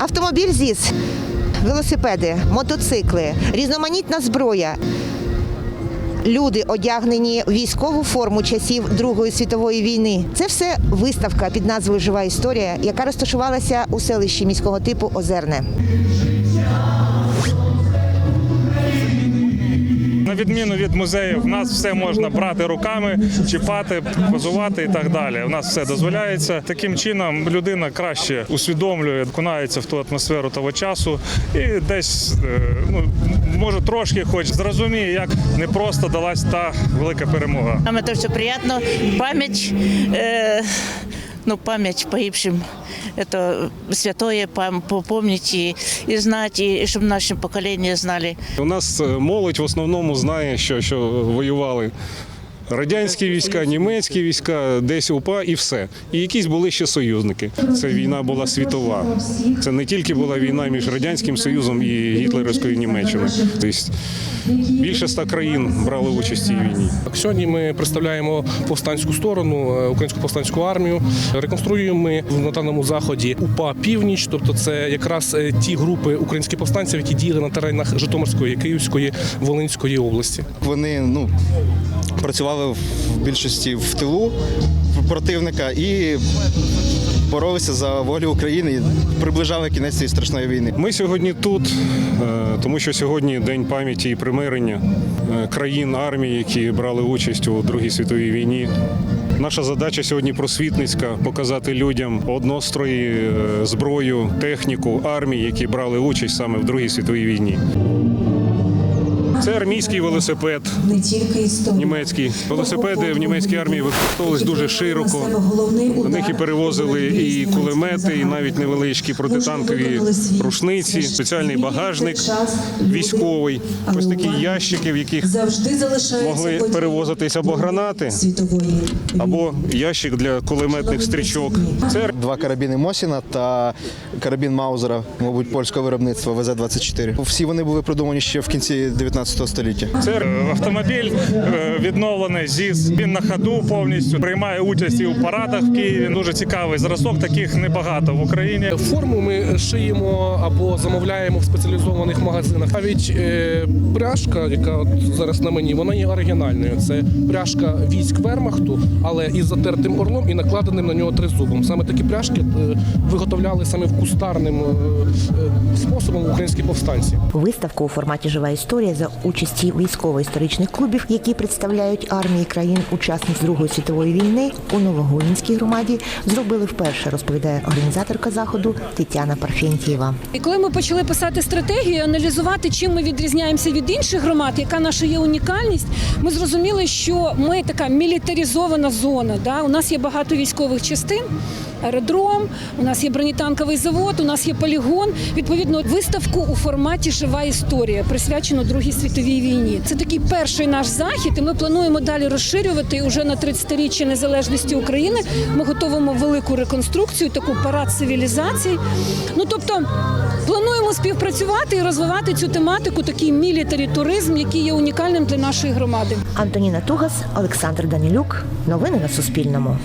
Автомобіль ЗІС, велосипеди, мотоцикли, різноманітна зброя. Люди одягнені в військову форму часів Другої світової війни. Це все виставка під назвою Жива історія, яка розташувалася у селищі міського типу Озерне. На відміну від музеїв, в нас все можна брати руками, чіпати, позувати і так далі. У нас все дозволяється. Таким чином людина краще усвідомлює, окунається в ту атмосферу того часу і десь е, ну може трошки, хоч зрозуміє, як непросто далась та велика перемога. Нам это все приятно. Память, э, ну, память погибшим, это святое помнить и, и знать, и, чтобы наши поколения знали. У нас е, молодь в основному знає, що, що воювали радянські війська, німецькі війська, десь УПА і все. І якісь були ще союзники. Це війна була світова. Це не тільки була війна між Радянським Союзом і Гітлерівською Німеччиною. Тобто більше ста країн брали участь у цій війні. Сьогодні ми представляємо повстанську сторону, е, українську повстанську армію. Реконструюємо ми на даному заході УПА Північ, тобто це якраз е, ті групи українських повстанців, які діяли на теренах Житомирської, Київської, Волинської області. Вони ну, працювали в більшості в тилу противника і боролися за волю України і приближали кінець цієї страшної війни. Ми сьогодні тут, е, тому що сьогодні день пам'яті і примирення е, країн армії, які брали участь у Другій світовій війні. Наша задача сьогодні просвітницька показати людям однострої, е, зброю, техніку армії, які брали участь саме в Другій світовій війні. Це армійський велосипед, не тільки історія. німецький. Велосипеди в німецькій армії використовувались дуже широко. На них і перевозили і кулемети, і навіть невеличкі протитанкові рушниці, спеціальний багажник військовий. Ось такі ящики, в яких могли перевозитись або гранати, світової або ящик для кулеметних стрічок. Це Два карабіни Мосіна та карабін Маузера, мабуть, польського виробництва ВЗ-24. Всі вони були придумані ще в кінці 19 століття. Це е, автомобіль е, відновлений ЗІС. Він на ходу повністю приймає участь і у парадах в Києві. Дуже цікавий зразок. Таких небагато в Україні. Форму ми шиємо або замовляємо в спеціалізованих магазинах. Навіть е, пряжка, яка от зараз на мені, вона є оригінальною. Це пряжка військ Вермахту, але із затертим орлом і накладеним на нього тризубом. Саме такі пряжки виготовляли саме в кустарним способом українські повстанці. Виставку у форматі Жива історія за участі військово-історичних клубів, які представляють армії країн-учасниць Другої світової війни у Новогуїнській громаді, зробили вперше, розповідає організаторка заходу Тетяна Парфентьєва. І коли ми почали писати стратегію, аналізувати, чим ми відрізняємося від інших громад, яка наша є унікальність, ми зрозуміли, що ми така мілітаризована зона. Да? У нас є багато військових частин. Аеродром, у нас є бронетанковий завод, у нас є полігон. Відповідно, виставку у форматі Жива історія присвячено Другій світовій війні. Це такий перший наш захід, і ми плануємо далі розширювати уже на 30-річчя незалежності України. Ми готуємо велику реконструкцію, таку парад цивілізацій. Ну тобто плануємо співпрацювати і розвивати цю тематику, такий мілітарі туризм, який є унікальним для нашої громади. Антоніна Тугас, Олександр Данілюк. Новини на Суспільному.